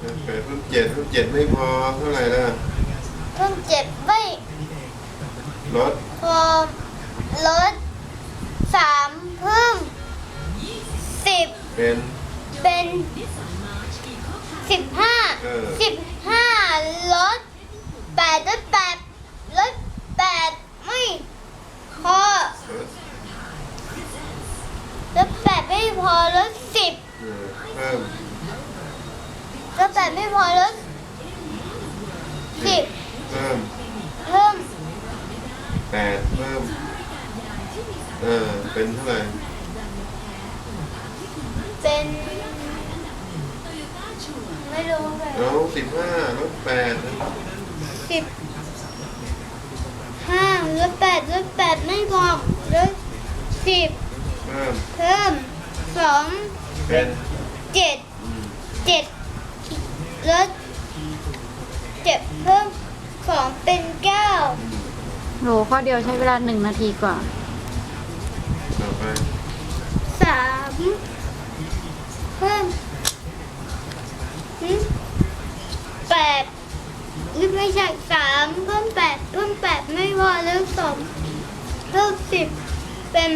แปดเพิ่มเจ็ดเพิ่มเจ็ดไม่พอเท่าไหร่ล่ะเพิ่มเจ็ดไม่ลดพอลดสามเพิ่มสิบเป็นเป็นสิบห้าเออสิบห้าลดแปดลดแปดลดแปดไม่พอลดลดแปดไม่พอลดสิบเออเพิ่ม แปดไม่พอลดสิบเพิ่มเพิ่มแปดเพิ่มเออเป็นเท่าไหร่เป็น ไม่รู้เลยเอาสิบห้าลดแปดสิบห้าลดแปดลดแปดไม่พอลดสิบเพิ่มเพิ่มสองเป็นเจ็ดอืมเจ็ด ลดเจ็ดเพิ่มสองเป็นเก้าโหข้อเดียวใช้เวลาหนึ่งนาทีกว่า ต่อไปสามเพิ่มหึแปดหรือไม่ใช่สามเพิ่มแปดเพิ่มแปดไม่พอแล้วสองเพิ่มสิบเป็น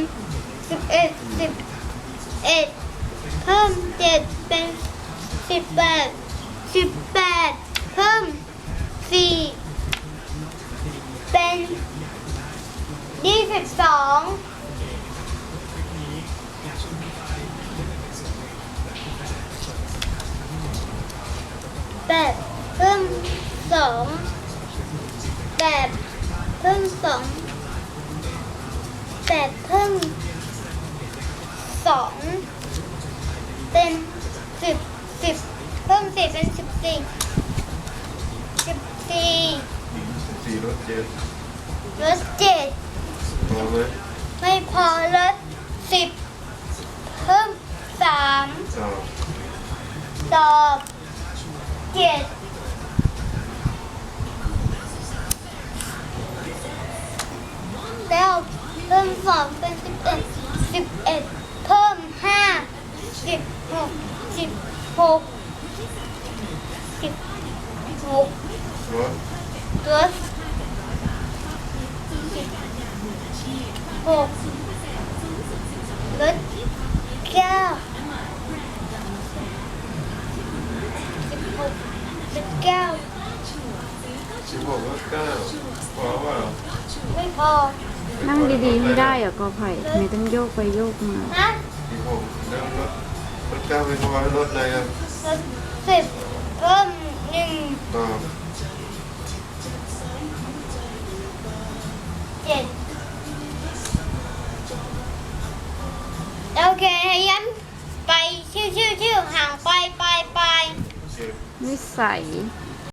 สิบเอ็ดสิบเอ็ดเพิ่มเจ็ดเป็นสิบแปด สิบแปดเพิ่มสี่เป็นยี่สิบสองแปดเพิ่มสองแปดเพิ่มสองแปดเพิ่มสองเป็นสิบสิบเพิ่มสี่เป็นสิบ สี่สิบสี่สี่ลดเจ็ดลดเจ็ดพอไหมไม่พอลดสิบเพิ่มสามตอบตอบเจ็ดแล้วเพิ่มสองเป็นสิบเอ็ดสิบเอ็ดเพิ่มห้าสิบหกสิบหก สิบหกลดสิบหกลดเก้าสิบหกลดเก้าสิบหกลดเก้าพอเปล่าไม่พอนั่งดีๆไม่ได้เหรอกอไผ่ไม่ต้องโยกไปโยกมาฮะสิบหกแล้วลดลดเก้าไม่พอลดอะไรอะลดสิบ พิ่มหนึ่งตอบเจ็ดโอเคให้ย้ำไปชื่อชื่อชื่อห่างไปไปไปสิบนิสัยไ